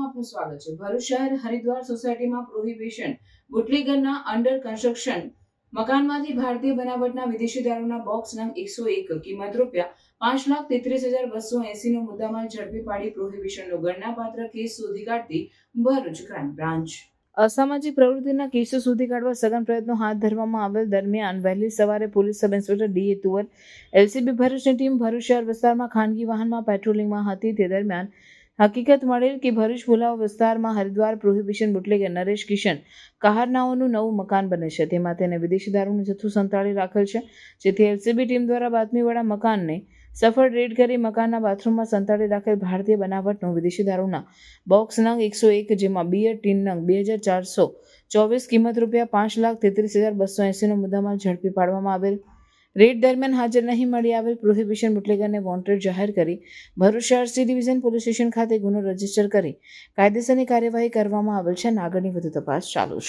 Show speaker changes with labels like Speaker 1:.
Speaker 1: ન્યૂઝમાં આપનું સ્વાગત છે. ભરૂચ શહેર હરિદ્વાર સોસાયટીમાં પ્રોહિબિશન બુટલેગરના અંડર કન્સ્ટ્રક્શન મકાનમાંથી ભારતીય બનાવટના વિદેશી દારૂના બોક્સ નંગ એકસો એક, કિંમત રૂપિયા પાંચ લાખ તેત્રીસ હજાર બસો એસી નો મુદ્દામાલ ઝડપી પાડી પ્રોહિબિશનનો ગણનાપાત્ર કેસ શોધી કાઢતી ભરૂચ ક્રાઇમ બ્રાન્ચ અસામાજિક પ્રવૃત્તિના કેસો શોધી કાઢવા સઘન પ્રયત્નો હાથ ધરવામાં આવેલ દરમિયાન વહેલી સવારે police sub inspector D A Tuvar, LCB ભરૂચની ટીમ ભરૂચ શહેર વિસ્તારમાં ખાનગી વાહનમાં પેટ્રોલિંગમાં હતી. તે દરમિયાન હકીકત મળેલ કે ભરૂચ ભુલાવ વિસ્તારમાં હરિદ્વાર, પ્રોહિબિશન બુટલેગર નરેશ કિશન કહારનાઓનું નવું મકાન બને છે. તેમાં તેને વિદેશી દારૂનું જથ્થું સંતાડી રાખેલ છે, જેથી એલસીબી ટીમ દ્વારા બાતમીવાળા મકાનને સફળ રેડ કરી મકાનના બાથરૂમમાં સંતાડી રાખેલ ભારતીય બનાવટનું વિદેશી દારૂના બોક્સ નંગ એકસો એક જેમાં બિયર, ટીન નંગ બે હજાર ચારસો ચોવીસ કિંમત રૂપિયા પાંચ લાખ તેત્રીસ હજાર બસો એંસીનો મુદ્દામાલ ઝડપી પાડવામાં આવેલ રેડ દરમિયાન હાજર નહીં મળી આવેલ પ્રોહિબિશન બુટલેગરને વોન્ટેડ જાહેર કરી ભરૂચ શહેર સી ડિવિઝન પોલીસ સ્ટેશન ખાતે ગુનો રજિસ્ટર કરી કાયદેસરની કાર્યવાહી કરવામાં આવેલ છે અને આગળની વધુ તપાસ ચાલુ છે.